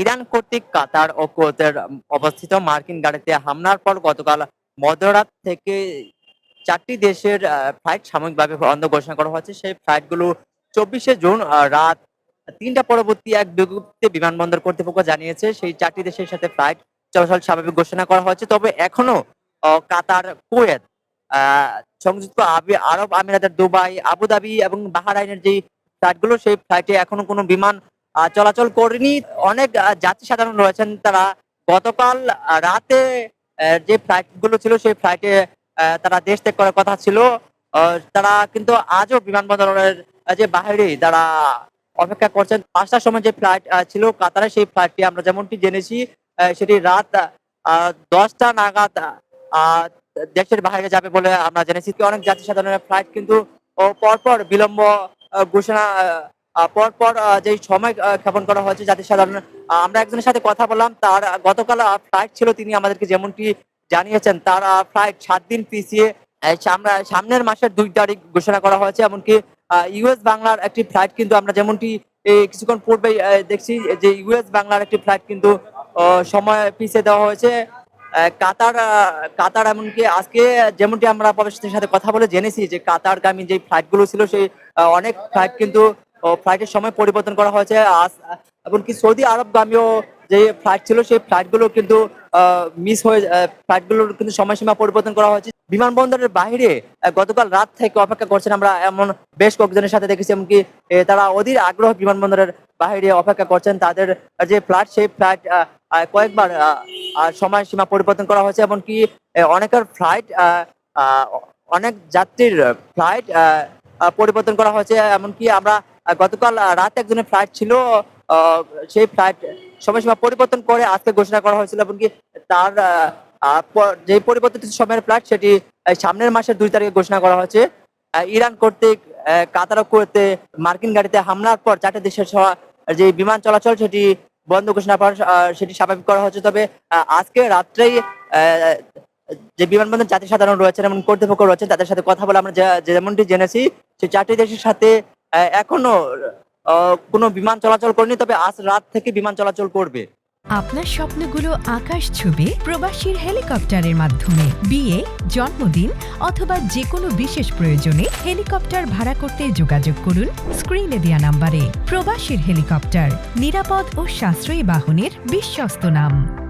Iran কর্তৃক কাতার ও কুয়েতের অবস্থিত মার্কিন গাড়িতে হামলার পর গতকাল মধ্যরাত থেকে চারটি দেশের ফ্লাইট সাময়িকভাবে বন্ধ ঘোষণা করা হয়েছে। সেই ফ্লাইটগুলো চব্বিশে জুন রাত তিনটা পরবর্তী এক বিজ্ঞপ্তিতে বিমানবন্দর কর্তৃপক্ষ জানিয়েছে, সেই চারটি দেশের সাথে ফ্লাইট চলাচল স্বাভাবিক ঘোষণা করা হয়েছে। তবে এখনও কাতার, কুয়েত সংযুক্ত আরব আমিরাতের দুবাই, আবুধাবি এবং বাহারাইনের যে ফ্লাইটগুলো সেই ফ্লাইটে এখনও কোনো বিমান চলাচল করেনি। অনেক যাত্রী সাধারণ রয়েছেন তারা। গতকাল রাতে যে ফ্লাইটগুলো ছিল, সেই ফ্লাইটে তারা দেশ ত্যাগ করার কথা ছিল। তারা কিন্তু আজও বিমানবন্দরের যে বাহিরে তারা অপেক্ষা করছেন। পাঁচটার সময় যে ফ্লাইট ছিল কাতারে, সেই ফ্লাইটটি আমরা যেমনটি জেনেছি সেটি রাত দশটা নাগাদ দেশের বাইরে যাবে বলে আমরা জেনেছি। অনেক যাত্রী সাধারণের ফ্লাইট কিন্তু পরপর বিলম্ব ঘোষণা পরপর যে সময় ক্ষেপণ করা হয়েছে জাতি সাধারণ আমরা একজনের সাথে কথা বললাম, তার গতকাল ফ্লাইট ছিল, তিনি আমাদেরকে যেমনটি জানিয়েছেন, তার ফ্লাইট সাত দিন পিছিয়ে সামনে- সামনের মাসের দুই তারিখ ঘোষণা করা হয়েছে, এমনকি ইউএস বাংলার একটি ফ্লাইট কিন্তু আমরা যেমনটি কিছুক্ষণ পূর্বে দেখছি যে ইউএস বাংলার একটি ফ্লাইট কিন্তু সময় পিছিয়ে দেওয়া হয়েছে। কাতার কাতার এমনকি আজকে যেমনটি আমরা প্রবাসীদের সাথে কথা বলে জেনেছি যে কাতারগামী যে ফ্লাইটগুলো ছিল, সেই অনেক ফ্লাইট কিন্তু ফ্লাইটের সময় পরিবর্তন করা হয়েছে। এমনকি সৌদি আরবগামীও যে ফ্লাইট ছিল, সেই ফ্লাইটগুলো কিন্তু মিস হয়ে ফ্লাইটগুলোর কিন্তু সময়সীমা পরিবর্তন করা হয়েছে। বিমানবন্দরের বাইরে গতকাল রাত থেকে অপেক্ষা করছেন আমরা, এমন বেশ কয়েকজনের সাথে দেখেছি, এমনকি তারা অধীর আগ্রহ বিমানবন্দরের বাইরে অপেক্ষা করছেন। তাদের যে ফ্লাইট সেই ফ্লাইট কয়েকবার সময়সীমা পরিবর্তন করা হয়েছে। এমনকি অনেকের ফ্লাইট অনেক যাত্রীর ফ্লাইট পরিবর্তন করা হয়েছে। এমনকি আমরা গতকাল রাত একজনের ফ্লাইট ছিল সেই ফ্লাইট সময়সীমা পরিবর্তন করে আজকে ঘোষণা করা হয়েছিল এমনকি তার আহ, আহ, যে পরিবর্তিত সময়ের ফ্লাইট সেটি সামনের মাসের দুই তারিখে ঘোষণা করা হয়েছে। ইরান কর্তৃক কাতার ও কুয়েতে মার্কিন গাড়িতে হামলার পর চারটে দেশের যে বিমান চলাচল সেটি বন্ধ ঘোষণা করা সেটি স্বাভাবিক করা হয়েছে। তবে আজকে রাত্রেই যে বিমানবন্দর জাতি সাধারণ রয়েছেন এবং কর্তৃপক্ষ রয়েছেন তাদের সাথে কথা বলে আমরা যেমনটি জেনেছি সেই চারটি দেশের সাথে এখনও কোনো বিমান চলাচল করেনি, তবে আজ রাত থেকে বিমান চলাচল করবে। আপনার স্বপ্নগুলো আকাশ ছবি প্রবাসীর হেলিকপ্টারের মাধ্যমে। বিয়ে, জন্মদিন অথবা যে কোনো বিশেষ প্রয়োজনে হেলিকপ্টার ভাড়া করতে যোগাযোগ করুন স্ক্রিনে দেয়া নাম্বারে। প্রবাসীর হেলিকপ্টার, নিরাপদ ও সাশ্রয়ী বাহনের বিশ্বস্ত নাম।